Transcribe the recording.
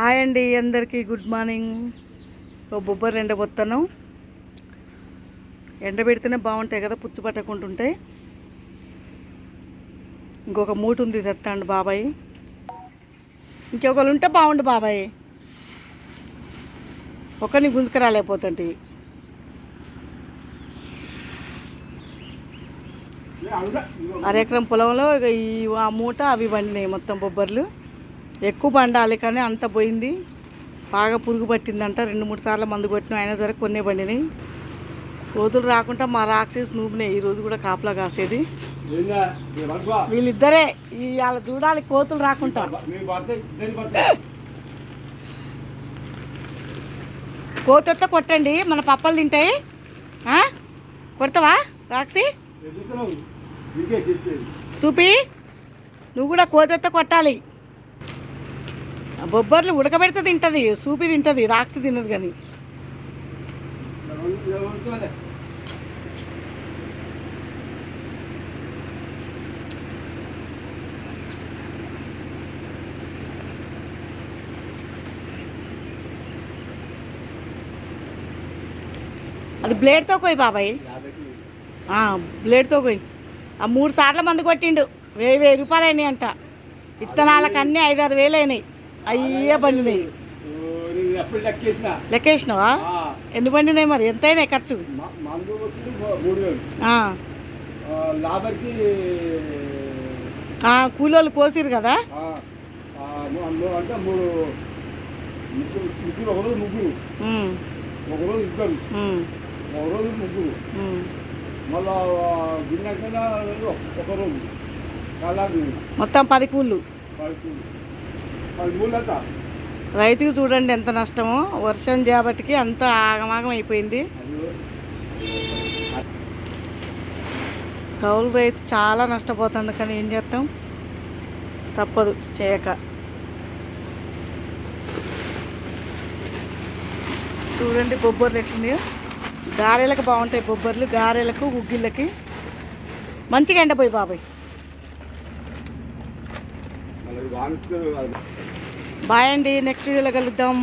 Hi అండి అందరికీ good morning. ఓ బొబ్బర్లు ఎండబోతాను ఎండబెడితేనే బాగుంటాయి కదా పుచ్చు పట్టకుంటుంటాయి ఇంకొక మూట ఉంది తెస్తాండి బాబాయ్. ఇంకొకరు ఉంటే బాగుండు బాబాయ్. ఒకరిని గుంజుకరాలేకపోతుంటే. అరెకరం పొలంలో ఇక ఈ ఆ మూట అవి వండినాయి మొత్తం బొబ్బర్లు. ఎక్కువ పండాలి కానీ అంత పోయింది. బాగా పురుగు పట్టిందంట. రెండు మూడు సార్లు మందు కొట్టిన అయినా సరే కొన్నే పండినాయి. కోతులు రాకుండా మా రాక్షసి నూపినాయి ఈ రోజు కూడా కాపలా కాసేది. వీళ్ళిద్దరే ఇవాళ చూడాలి కోతులు రాకుండా. కోతొత్త కొట్టండి మన పప్పలు తింటాయి? కొడతావా రాక్షి చూపి నువ్వు కూడా కోతెత్త కొట్టాలి. బొబ్బర్లు ఉడకబెడితే తింటది సూపి తింటది రాక్షి తినదు కానీ. అది బ్లేడ్తో పోయి బాబాయ్. బ్లేడ్తో పోయి ఆ మూడు సార్లు మందు కొట్టిండు వెయ్యి వెయ్యి రూపాయలు అయినాయి అంట విత్తనాలకు అన్నీ ఐదారు వేలు అయినాయి. అయ్యే పండినాయి లెక్కేసినావా ఎన్ని పండినాయి మరి? ఎంత అయినాయి ఖర్చు కూలోళ్ళు కోసిరు కదా? ఆ, ఆ, ము- ము- అంటే మూడు ముగ్గురు ముగ్గురు ఒక రోజు ముగ్గురు. ఉమ్, ఒక రోజు ఇద్దరు. ఉమ్, ఒక రోజు ముగ్గురు. ఉమ్. మళ్ళా గిన్నె ఒక రోజు. అలాగే మొత్తం పది కూళ్ళు. పది అంతా రైతుకి చూడండి ఎంత నష్టమో వర్షం చేపటికి అంత ఆగమాగం అయిపోయింది. కౌలు రైతు చాలా నష్టపోతుంది కానీ ఏం చేస్తాం? తప్పదు చేయక. చూడండి బొబ్బర్లు ఎట్లుంది గారెలకు బాగుంటాయి బొబ్బర్లు గారెలకు గుగ్గిళ్ళకి. మంచిగా ఎండపోయి బాబాయ్. బాయ్ అండి నెక్స్ట్ వీడియోలో కలుద్దాం.